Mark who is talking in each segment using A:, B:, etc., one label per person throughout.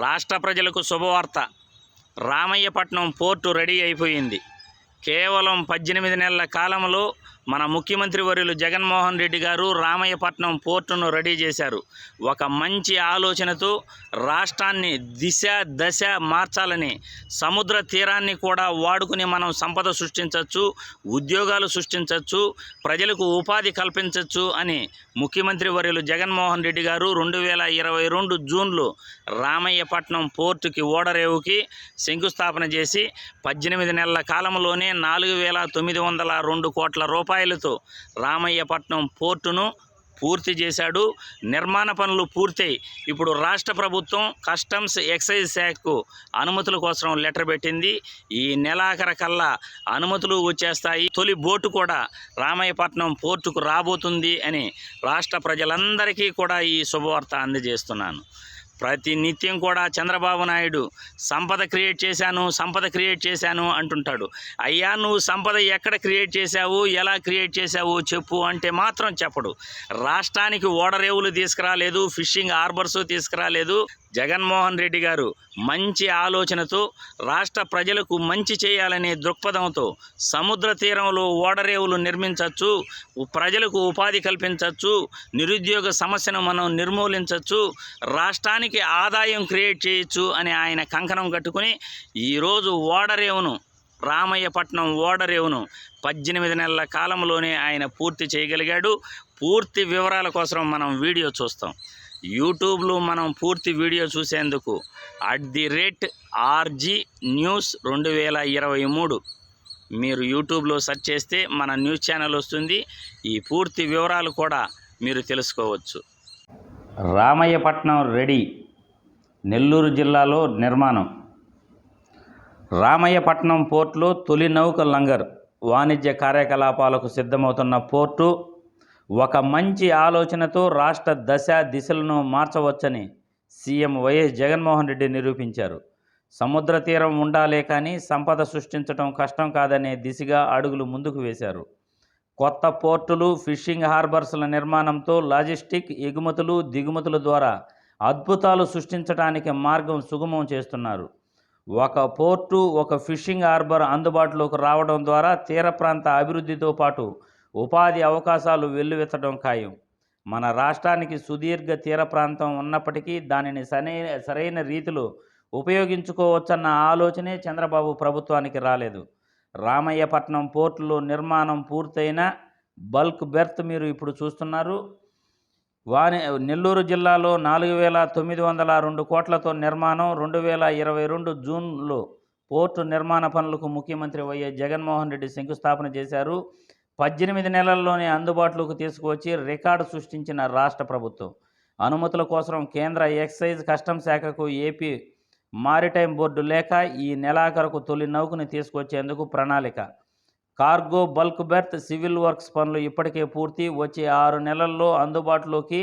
A: రాష్ట్ర ప్రజలకు శుభవార్త. రామయ్యపట్నం పోర్టు రెడీ అయిపోయింది. కేవలం పద్దెనిమిది నెలల కాలంలో మన ముఖ్యమంత్రి వర్యులు జగన్మోహన్ రెడ్డి గారు రామయ్యపట్నం పోర్టును రెడీ చేశారు. ఒక మంచి ఆలోచనతో రాష్ట్రాన్ని దిశ దశ మార్చాలని సముద్ర తీరాన్ని కూడా వాడుకుని మనం సంపద సృష్టించవచ్చు ఉద్యోగాలు సృష్టించవచ్చు ప్రజలకు ఉపాధి కల్పించవచ్చు అని ముఖ్యమంత్రి వర్యులు జగన్మోహన్ రెడ్డి గారు రెండు వేల ఇరవై రెండు జూన్లో రామయ్యపట్నం పోర్టుకి ఓడరేవుకి శంకుస్థాపన చేసి పద్దెనిమిది నెలల కాలంలోనే నాలుగు వేల తొమ్మిది వందల రెండు కోట్ల రూపాయలతో రామయ్యపట్నం పోర్టును పూర్తి చేశాడు. నిర్మాణ పనులు పూర్తయి. ఇప్పుడు రాష్ట్ర ప్రభుత్వం కస్టమ్స్ ఎక్సైజ్ శాఖకు అనుమతుల కోసం లెటర్ పెట్టింది. ఈ నెలాఖరు కల్లా అనుమతులు వచ్చేస్తాయి. తొలి బోటు కూడా రామయ్యపట్నం పోర్టుకు రాబోతుంది అని రాష్ట్ర ప్రజలందరికీ కూడా ఈ శుభవార్త అందజేస్తున్నాను. ప్రతి నిత్యం కూడా చంద్రబాబు నాయుడు సంపద క్రియేట్ చేశాను సంపద క్రియేట్ చేశాను అంటుంటాడు. అయ్యా నువ్వు సంపద ఎక్కడ క్రియేట్ చేశావు ఎలా క్రియేట్ చేశావు చెప్పు అంటే మాత్రం చెప్పడు. రాష్ట్రానికి ఓడరేవులు తీసుకురాలేదు ఫిషింగ్ హార్బర్స్ తీసుకురాలేదు జగన్మోహన్ రెడ్డి గారు మంచి ఆలోచనతో రాష్ట్ర ప్రజలకు మంచి చేయాలనే దృక్పథంతో సముద్ర తీరంలో ఓడరేవులు నిర్మించవచ్చు ప్రజలకు ఉపాధి కల్పించవచ్చు నిరుద్యోగ సమస్యను మనం నిర్మూలించవచ్చు రాష్ట్రానికి ఆదాయం క్రియేట్ చేయొచ్చు అని ఆయన కంకణం కట్టుకుని ఈరోజు ఓడరేవును రామయ్యపట్నం ఓడరేవును పద్దెనిమిది నెలల కాలంలోనే ఆయన పూర్తి చేయగలిగాడు. పూర్తి వివరాల కోసం మనం వీడియో చూస్తాం. యూట్యూబ్లో మనం పూర్తి వీడియో చూసేందుకు at the rate RG news రెండు వేల ఇరవై మూడు. మీరు యూట్యూబ్లో సెర్చ్ చేస్తే మన న్యూస్ ఛానల్ వస్తుంది. ఈ పూర్తి వివరాలు కూడా మీరు తెలుసుకోవచ్చు. రామయ్యపట్నం రెడీ నెల్లూరు జిల్లాలో నిర్మాణం. రామయ్యపట్నం పోర్టులో తొలి నౌక లంగర్ వాణిజ్య కార్యకలాపాలకు సిద్ధమవుతున్న పోర్టు ఒక మంచి ఆలోచనతో రాష్ట్ర దశ దిశలను మార్చవచ్చని సీఎం వైఎస్ జగన్మోహన్ రెడ్డి నిరూపించారు. సముద్ర తీరం ఉండాలే కానీ సంపద సృష్టించడం కష్టం కాదనే దిశగా అడుగులు ముందుకు వేశారు. కొత్త పోర్టులు ఫిషింగ్ హార్బర్స్ల నిర్మాణంతో లాజిస్టిక్ ఎగుమతులు దిగుమతుల ద్వారా అద్భుతాలు సృష్టించడానికి మార్గం సుగమం చేస్తున్నారు. ఒక పోర్టు ఒక ఫిషింగ్ హార్బర్ అందుబాటులోకి రావడం ద్వారా తీర ప్రాంత అభివృద్ధితో పాటు ఉపాధి అవకాశాలు వెల్లువెత్తడం ఖాయం. మన రాష్ట్రానికి సుదీర్ఘ తీర ప్రాంతం ఉన్నప్పటికీ దానిని సరైన సరైన రీతిలో ఉపయోగించుకోవచ్చన్న ఆలోచనే చంద్రబాబు ప్రభుత్వానికి రాలేదు. రామయ్యపట్నం పోర్టులో నిర్మాణం పూర్తయిన బల్క్ బెర్త్ మీరు ఇప్పుడు చూస్తున్నారు. వాని నెల్లూరు జిల్లాలో నాలుగు వేల తొమ్మిది వందల రెండు కోట్లతో నిర్మాణం రెండు వేల ఇరవై రెండు జూన్లో పోర్టు నిర్మాణ పనులకు ముఖ్యమంత్రి వైఎస్ జగన్మోహన్ రెడ్డి శంకుస్థాపన చేశారు. పద్దెనిమిది నెలల్లోనే అందుబాటులోకి తీసుకువచ్చి రికార్డు సృష్టించిన రాష్ట్ర ప్రభుత్వం. అనుమతుల కోసం కేంద్ర ఎక్సైజ్ కస్టమ్ శాఖకు ఏపీ మారిటైమ్ బోర్డు లేక ఈ నెలాఖరుకు తొలి నౌకను తీసుకొచ్చేందుకు ప్రణాళిక. Cargo bulk berth civil works పనులు ఇప్పటికే పూర్తి. వచ్చే ఆరు నెలల్లో అందుబాటులోకి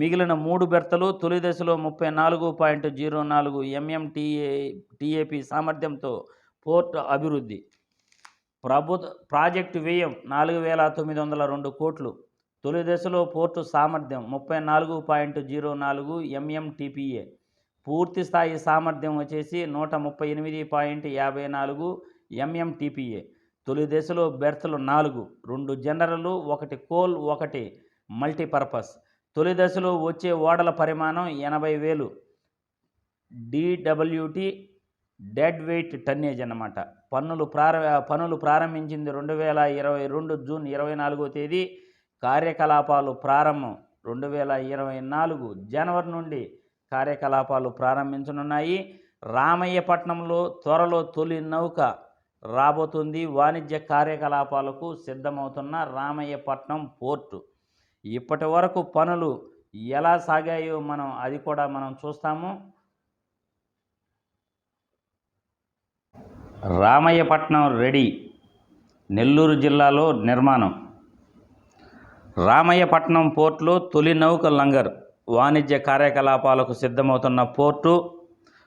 A: మిగిలిన మూడు బెర్తలు తొలి దశలో ముప్పై నాలుగు పాయింట్ జీరో నాలుగు ఎంఎంటీఏ టీఏపీ సామర్థ్యంతో పోర్ట్ అభివృద్ధి. ప్రభుత్వ ప్రాజెక్టు వ్యయం నాలుగు వేల తొమ్మిది వందల రెండు కోట్లు. తొలి దశలో పోర్టు సామర్థ్యం ముప్పై నాలుగు పాయింట్ జీరో నాలుగు ఎంఎంటీపీఏ. పూర్తి స్థాయి సామర్థ్యం వచ్చేసి నూట ముప్పై ఎనిమిది పాయింట్ యాభై నాలుగు ఎంఎంటీపీఏ. తొలి దశలో బెర్త్లు నాలుగు రెండు జనరల్ ఒకటి కోల్ ఒకటి మల్టీపర్పస్. తొలి దశలో వచ్చే ఓడల పరిమాణం ఎనభై వేలు. డిడబ్ల్యూటి డెడ్ వెయిట్ టన్నేజ్ అన్నమాట. పన్నులు ప్రారంభ పనులు ప్రారంభించింది రెండు వేల ఇరవై రెండు జూన్ ఇరవై నాలుగో తేదీ. కార్యకలాపాలు ప్రారంభం రెండు వేల ఇరవై నాలుగు జనవరి నుండి కార్యకలాపాలు ప్రారంభించనున్నాయి. రామయ్యపట్నంలో త్వరలో తొలి నౌక రాబోతుంది. వాణిజ్య కార్యకలాపాలకు సిద్ధమవుతున్న రామయ్యపట్నం పోర్టు. ఇప్పటి వరకు పనులు ఎలా సాగాయో మనం అది కూడా మనం చూస్తాము. రామయ్యపట్నం రెడీ. నెల్లూరు జిల్లాలో నిర్మాణం. రామయ్యపట్నం పోర్టులో తొలి నౌక లంగర్ వాణిజ్య కార్యకలాపాలకు సిద్ధమవుతున్న పోర్టు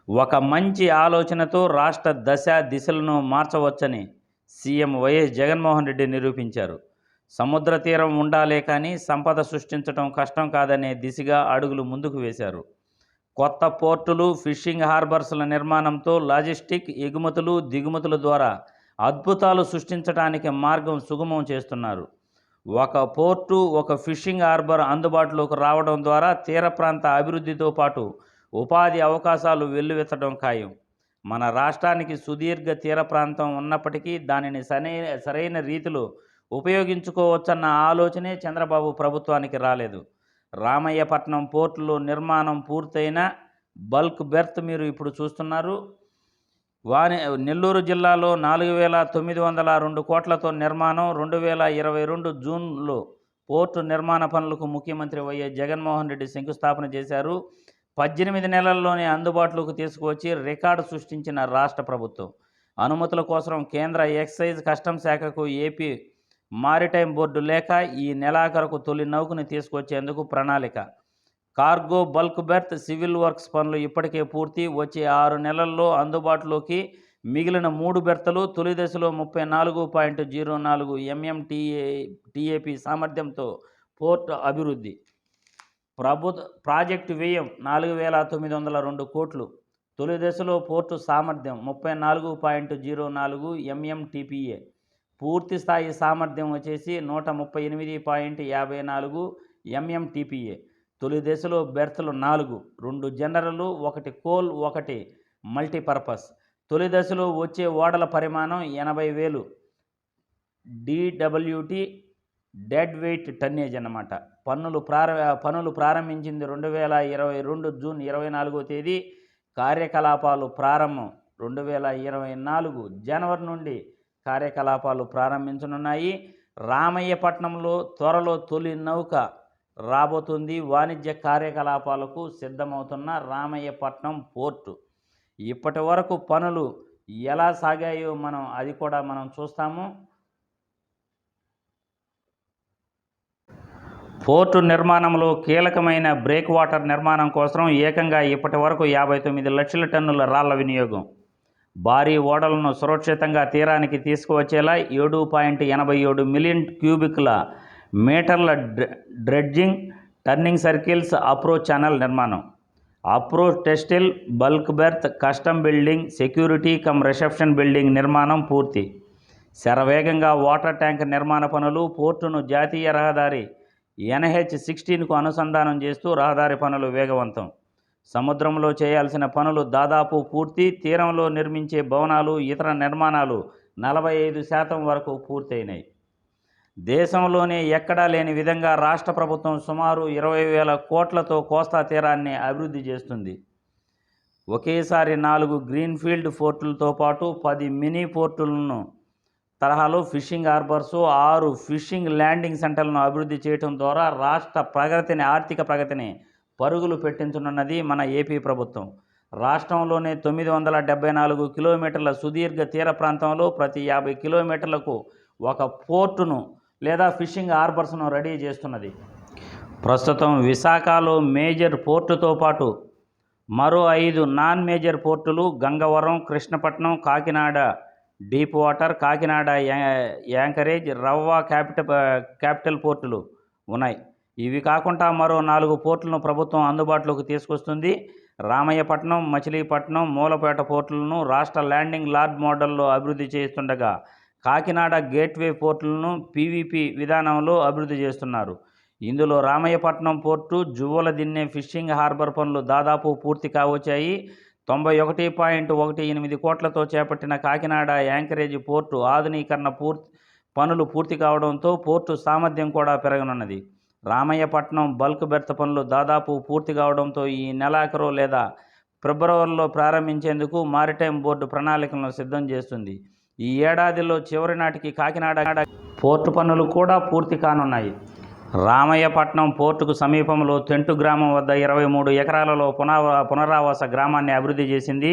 A: ఒక మంచి ఆలోచనతో రాష్ట్ర దశ దిశలను మార్చవచ్చని సీఎం వైఎస్ జగన్మోహన్ రెడ్డి నిరూపించారు. సముద్ర తీరం ఉండాలే కానీ సంపద సృష్టించడం కష్టం కాదనే దిశగా అడుగులు ముందుకు వేశారు. కొత్త పోర్టులు ఫిషింగ్ హార్బర్స్ల నిర్మాణంతో లాజిస్టిక్ ఎగుమతులు దిగుమతుల ద్వారా అద్భుతాలు సృష్టించడానికి మార్గం సుగమం చేస్తున్నారు. ఒక పోర్టు ఒక ఫిషింగ్ హార్బర్ అందుబాటులోకి రావడం ద్వారా తీర ప్రాంత అభివృద్ధితో పాటు ఉపాధి అవకాశాలు వెల్లువెత్తడం ఖాయం. మన రాష్ట్రానికి సుదీర్ఘ తీర ప్రాంతం ఉన్నప్పటికీ దానిని సరైన సరైన రీతిలో ఉపయోగించుకోవచ్చన్న ఆలోచనే చంద్రబాబు ప్రభుత్వానికి రాలేదు. రామయ్యపట్నం పోర్టులో నిర్మాణం పూర్తయిన బల్క్ బెర్త్ మీరు ఇప్పుడు చూస్తున్నారు. వాని నెల్లూరు జిల్లాలో నాలుగు వేల తొమ్మిది వందల రెండు కోట్లతో నిర్మాణం రెండు వేల ఇరవై రెండు జూన్లో పోర్టు నిర్మాణ పనులకు ముఖ్యమంత్రి వైఎస్ జగన్మోహన్ రెడ్డి శంకుస్థాపన చేశారు. పద్దెనిమిది నెలల్లోనే అందుబాటులోకి తీసుకువచ్చి రికార్డు సృష్టించిన రాష్ట్ర ప్రభుత్వం. అనుమతుల కోసం కేంద్ర ఎక్సైజ్ కస్టమ్ శాఖకు ఏపీ మారిటైమ్ బోర్డు లేక ఈ నెలాఖరుకు తొలి నౌకని తీసుకొచ్చేందుకు ప్రణాళిక. Cargo bulk berth civil works పనులు ఇప్పటికే పూర్తి. వచ్చే ఆరు నెలల్లో అందుబాటులోకి మిగిలిన మూడు బెర్తలు తొలి దశలో ముప్పై నాలుగు పాయింట్ జీరో నాలుగు ఎంఎంటీఏ టీఏపీ సామర్థ్యంతో పోర్ట్ అభివృద్ధి. ప్రభుత్వ ప్రాజెక్టు వ్యయం నాలుగు వేల తొమ్మిది వందల రెండు కోట్లు. తొలి దశలో పోర్టు సామర్థ్యం ముప్పై నాలుగు పాయింట్ జీరో నాలుగు ఎంఎంటీపీఏ. పూర్తి స్థాయి సామర్థ్యం వచ్చేసి నూట ముప్పై ఎనిమిది పాయింట్ యాభై నాలుగు ఎంఎంటీపీఏ తొలి దశలో బెర్త్లు నాలుగు రెండు జనరల్ ఒకటి కోల్ ఒకటి మల్టీపర్పస్. తొలి దశలో వచ్చే ఓడల పరిమాణం ఎనభై వేలు. డిడబ్ల్యూటీ డెడ్ వెయిట్ టన్నేజ్ అన్నమాట. పన్నులు ప్రార పనులు ప్రారంభించింది రెండు వేల ఇరవై రెండు జూన్ ఇరవై నాలుగో తేదీ. కార్యకలాపాలు ప్రారంభం రెండు వేల ఇరవై నాలుగు జనవరి నుండి కార్యకలాపాలు ప్రారంభించనున్నాయి. రామయ్యపట్నంలో త్వరలో తొలి నౌక రాబోతుంది. వాణిజ్య కార్యకలాపాలకు సిద్ధమవుతున్న రామయ్యపట్నం పోర్టు. ఇప్పటి వరకు పనులు ఎలా సాగాయో మనం అది కూడా మనం చూస్తాము. పోర్టు నిర్మాణంలో కీలకమైన బ్రేక్ వాటర్ నిర్మాణం కోసం ఏకంగా ఇప్పటి వరకు యాభై తొమ్మిది లక్షల టన్నుల రాళ్ళ వినియోగం. భారీ ఓడలను సురక్షితంగా తీరానికి తీసుకువచ్చేలా ఏడు పాయింట్ ఎనభై ఏడు మిలియన్ క్యూబిక్ల మీటర్ల డ్రె- dredging turning circles approach channel నిర్మాణం. Approach టెస్టిల్ bulk berth custom building security cum reception building నిర్మాణం పూర్తి. శరవేగంగా వాటర్ ట్యాంక్ నిర్మాణ పనులు పోర్టును జాతీయ రహదారి ఎన్హెచ్ సిక్స్టీన్కు అనుసంధానం చేస్తూ రహదారి పనులు వేగవంతం. సముద్రంలో చేయాల్సిన పనులు దాదాపు పూర్తి తీరంలో నిర్మించే భవనాలు ఇతర నిర్మాణాలు నలభై ఐదు శాతం వరకు పూర్తయినాయి. దేశంలోనే ఎక్కడా లేని విధంగా రాష్ట్ర ప్రభుత్వం సుమారు ఇరవై వేల కోట్లతో కోస్తా తీరాన్ని అభివృద్ధి చేస్తుంది. ఒకేసారి నాలుగు గ్రీన్ఫీల్డ్ పోర్టులతో పాటు పది మినీ పోర్టులను తరహాలో ఫిషింగ్ హార్బర్స్ ఆరు ఫిషింగ్ ల్యాండింగ్ సెంటర్లను అభివృద్ధి చేయడం ద్వారా రాష్ట్ర ప్రగతిని ఆర్థిక ప్రగతిని పరుగులు పెట్టించనున్నది మన ఏపీ ప్రభుత్వం. రాష్ట్రంలోనే తొమ్మిది వందల డెబ్బై నాలుగు కిలోమీటర్ల సుదీర్ఘ తీర ప్రాంతంలో ప్రతి యాభై కిలోమీటర్లకు ఒక పోర్టును లేదా ఫిషింగ్ హార్బర్స్ను రెడీ చేస్తున్నది. ప్రస్తుతం విశాఖలో మేజర్ పోర్టుతో పాటు మరో ఐదు నాన్ మేజర్ పోర్టులు Gangavaram Krishnapatnam Kakinada deep water Kakinada anchorage Ravva capital capital పోర్టులు ఉన్నాయి. ఇవి కాకుండా మరో నాలుగు పోర్టులను ప్రభుత్వం అందుబాటులోకి తీసుకొస్తుంది. రామయ్యపట్నం మచిలీపట్నం మూలపేట పోర్టులను రాష్ట్ర ల్యాండింగ్ లార్డ్ మోడల్లో అభివృద్ధి చేస్తుండగా కాకినాడ గేట్వే పోర్టులను పీవీపీ విధానంలో అభివృద్ధి చేస్తున్నారు. ఇందులో Ramayapatnam port Juvvala Dinne fishing harbour పనులు దాదాపు పూర్తి కావచ్చాయి. తొంభై ఒకటి పాయింట్ ఒకటి ఎనిమిది కోట్లతో చేపట్టిన కాకినాడ యాంకరేజ్ పోర్టు ఆధునీకరణ పూర్తి పనులు పూర్తి కావడంతో పోర్టు సామర్థ్యం కూడా పెరగనున్నది. రామయ్యపట్నం బల్క్ బెర్త్ పనులు దాదాపు పూర్తి కావడంతో ఈ నెలాఖరు లేదా ఫిబ్రవరిలో ప్రారంభించేందుకు మారిటైమ్ బోర్డు ప్రణాళికలను సిద్ధం చేస్తుంది. ఈ ఏడాదిలో చివరి నాటికి కాకినాడ పోర్టు పనులు కూడా పూర్తి కానున్నాయి. రామయ్యపట్నం పోర్టుకు సమీపంలో తెంటు గ్రామం వద్ద ఇరవై మూడు ఎకరాలలో పునరా పునరావాస గ్రామాన్ని అభివృద్ధి చేసింది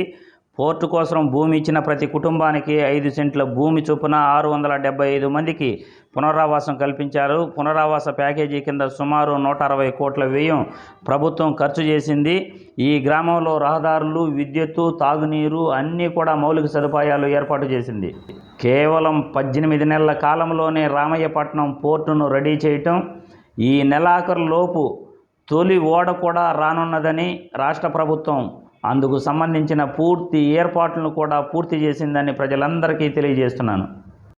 A: పోర్టు కోసం భూమి ఇచ్చిన ప్రతి కుటుంబానికి ఐదు సెంట్ల భూమి చొప్పున ఆరు వందల డెబ్బై ఐదు మందికి పునరావాసం కల్పించారు. పునరావాస ప్యాకేజీ కింద సుమారు నూట అరవై కోట్ల వ్యయం ప్రభుత్వం ఖర్చు చేసింది. ఈ గ్రామంలో రహదారులు విద్యుత్తు తాగునీరు అన్నీ కూడా మౌలిక సదుపాయాలు ఏర్పాటు చేసింది. కేవలం పద్దెనిమిది నెలల కాలంలోనే రామయ్యపట్నం పోర్టును రెడీ చేయటం ఈ నెలాఖరు లోపు తొలి ఓడ కూడా రానున్నదని రాష్ట్ర ప్రభుత్వం అందుకు సంబంధించిన పూర్తి ఏర్పాట్లను కూడా పూర్తి చేసిందని ప్రజలందరికీ తెలియజేస్తున్నాను.